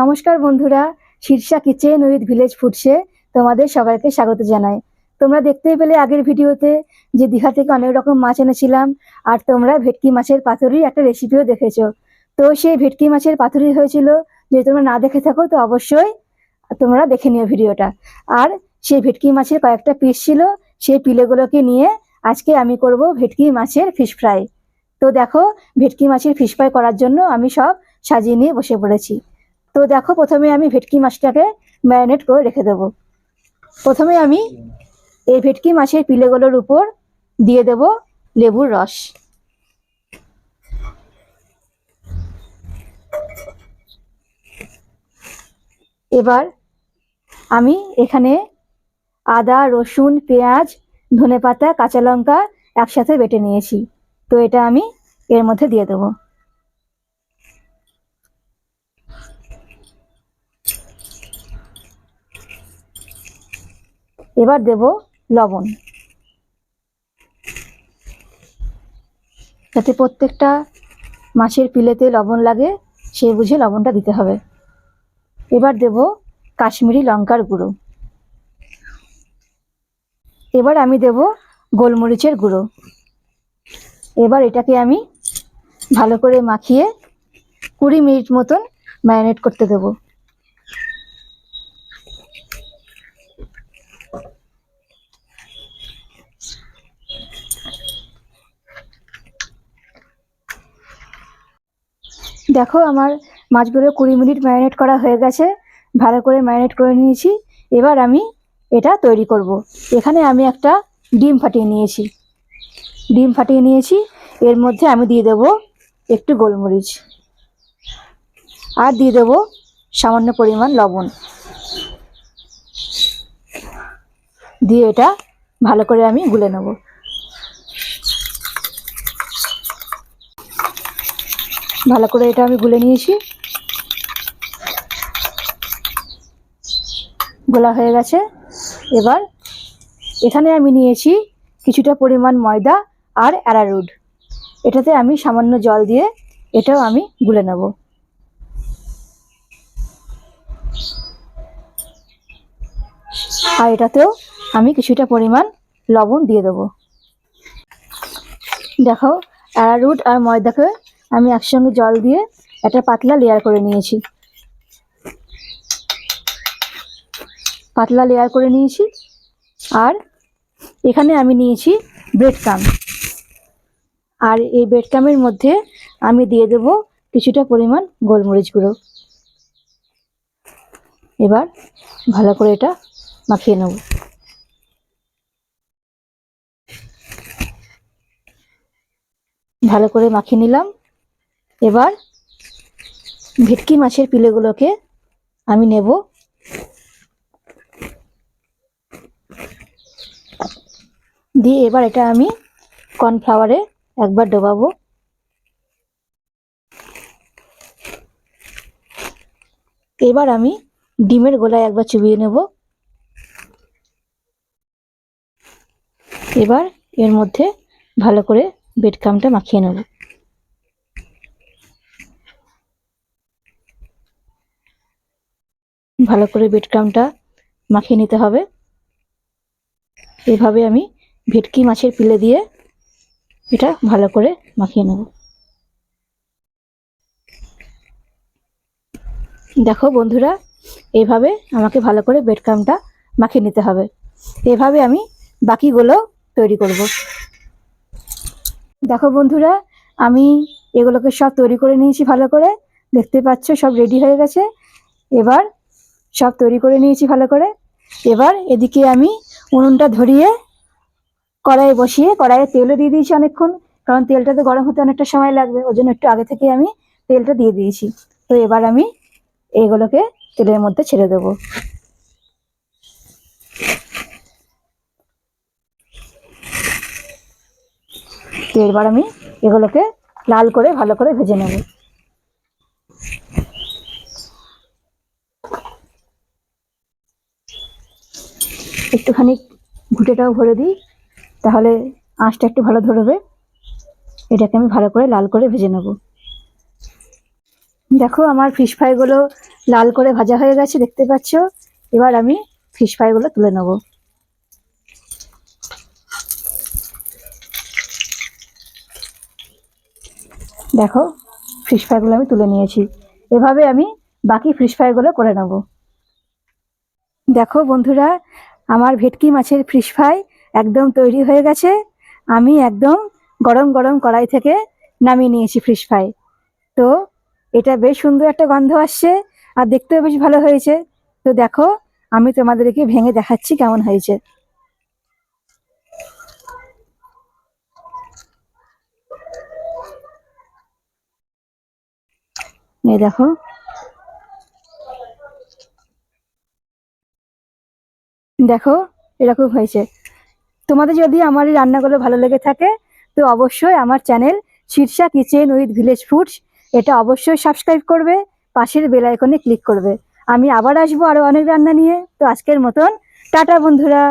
নমস্কার বন্ধুরা Shirsha kitchen with village ফুডসে তোমাদের সবাইকে স্বাগত জানাই। তোমরা দেখতেই পেলে আগের ভিডিওতে যে দীঘা থেকে অনেক রকম মাছ এনেছিলাম, আর তোমরা ভেটকি মাছের পাতুরির একটা রেসিপিও দেখেছ। তো সেই ভেটকি মাছের পাতুরি হয়েছিল, যদি তোমরা না দেখে থাকো, তো অবশ্যই তোমরা দেখে নিও ভিডিওটা। আর সেই ভেটকি মাছের কয়েকটা পিস ছিল, সেই পিলেগুলোকে নিয়ে আজকে আমি করব ভেটকি মাছের ফিশ ফ্রাই তো দেখো, ভেটকি মাছের ফিশ ফ্রাই করার জন্য আমি সব সাজিয়ে নিয়ে বসে পড়েছি। তো দেখো, প্রথমে আমি ভেটকি মাছটাকে ম্যারিনেট করে রেখে দেবো। প্রথমে আমি এই ভেটকি মাছের পিলেগুলোর উপর দিয়ে দেব লেবুর রস। এবার আমি এখানে আদা, রসুন, পেঁয়াজ, ধনেপাতা, কাঁচা লঙ্কা একসাথে বেটে নিয়েছি। তো এটা আমি এর মধ্যে দিয়ে দেবো। এবার দেব লবণ। যাতে প্রত্যেকটা মাছের পিলেতে লবণ লাগে, সে বুঝে লবণটা দিতে হবে। এবার দেব কাশ্মীরি লঙ্কার গুঁড়ো। এবার আমি দেব গোলমরিচের গুঁড়ো। এবার এটাকে আমি ভালো করে মাখিয়ে কুড়ি মিনিট মতন ম্যারিনেট করতে দেবো। দেখো আমার মাছগুলো কুড়ি মিনিট ম্যারিনেট করা হয়ে গেছে। ভালো করে ম্যারিনেট করে নিয়েছি। এবার আমি এটা তৈরি করব। এখানে আমি একটা ডিম ফাটিয়ে নিয়েছি। ডিম ফাটিয়ে নিয়েছি। এর মধ্যে আমি দিয়ে দেব একটু গোলমরিচ। আর দিয়ে দেব সামান্য পরিমাণ লবণ। দিয়ে এটা ভালো করে আমি গুলে নেব। ভালো করে এটা আমি গুলে নিয়েছি। গোলা হয়ে গেছে। এবার এখানে আমি নিয়েছি কিছুটা পরিমাণ ময়দা আর অ্যারারুড এটাতে আমি সামান্য জল দিয়ে এটাও আমি গুলে নেব। আর এটাতেও আমি কিছুটা পরিমাণ লবণ দিয়ে দেবো। দেখো অ্যারারুট আর ময়দাকে আমি একসঙ্গে জল দিয়ে একটা পাতলা লেয়ার করে নিয়েছি। পাতলা লেয়ার করে নিয়েছি আর এখানে আমি নিয়েছি ব্রেড কাম আর এই ব্রেড কামের মধ্যে আমি দিয়ে দেব কিছুটা পরিমাণ গোলমরিচ গুঁড়ো। এবার ভালো করে এটা মাখিয়ে নেব। ভালো করে মাখিয়ে নিলাম। এবার ভেটকি মাছের পিলেগুলোকে আমি নেব। দিয়ে এবার এটা আমি কর্নফ্লাওয়ারে একবার ডোবাবো। এবার আমি ডিমের গোলায় একবার চুবিয়ে নেব। এবার এর মধ্যে ভালো করে বেডকামটা মাখিয়ে নেব। ভালো করে বেডকামটা মাখিয়ে নিতে হবে। এভাবে আমি ভেটকি মাছের পিলে দিয়ে এটা ভালো করে মাখিয়ে নেব। দেখো বন্ধুরা, এভাবে আমাকে ভালো করে বেডকামটা মাখিয়ে নিতে হবে। এভাবে আমি বাকিগুলো তৈরি করব। দেখো বন্ধুরা, আমি এগুলোকে সব তৈরি করে নিয়েছি ভালো করে। দেখতে পাচ্ছ, সব রেডি হয়ে গেছে। এবার সব তৈরি করে নিয়েছি ভালো করে। এবার এদিকে আমি উনুনটা ধরিয়ে কড়াইয়ে বসিয়ে কড়াইয়ে তেলও দিয়ে দিয়েছি অনেকক্ষণ, কারণ তেলটা তো গরম হতে অনেকটা সময় লাগবে, ওই জন্য একটু আগে থেকে আমি তেলটা দিয়ে দিয়েছি। তো এবার আমি এগুলোকে তেলের মধ্যে ছেড়ে দেবো। তো এবার আমি এগুলোকে লাল করে ভালো করে ভেজে নেব। একটুখানি ঘুটেটাও ভরে দিই, তাহলে আঁচটা একটু ভালো ধরবে। এটাকে আমি ভালো করে লাল করে ভেজে নেব। দেখো আমার ফিশ ফ্রাইগুলো লাল করে ভাজা হয়ে গেছে, দেখতে পাচ্ছ? এবার আমি ফিশ ফ্রাইগুলো তুলে নেব। দেখো ফিশ ফ্রাইগুলো আমি তুলে নিয়েছি। এভাবে আমি বাকি ফিশ ফ্রাইগুলো করে নেব। দেখো বন্ধুরা আমার ভেটকি মাছের ফিশ ফ্রাই একদম তৈরি হয়ে গেছে। আমি একদম গরম গরম কড়াই থেকে নামিয়ে নিয়েছি ফিশ ফ্রাই। তো এটা বেশ সুন্দর একটা গন্ধ আসছে আর দেখতেও বেশ ভালো হয়েছে। তো দেখো, আমি তোমাদেরকে ভেঙে দেখাচ্ছি কেমন হয়েছে। এই দেখো দেখো, এরকম হয়েছে। তোমাদের যদি আমার এই রান্নাগুলো ভালো লেগে থাকে, তো অবশ্যই আমার channel Shirsha kitchen with village foods এটা অবশ্যই সাবস্ক্রাইব করবে, পাশের বেল আইকনে ক্লিক করবে। আমি আবার আসব আরও অনেক রান্না নিয়ে। তো আজকের মতন, টাটা বন্ধুরা।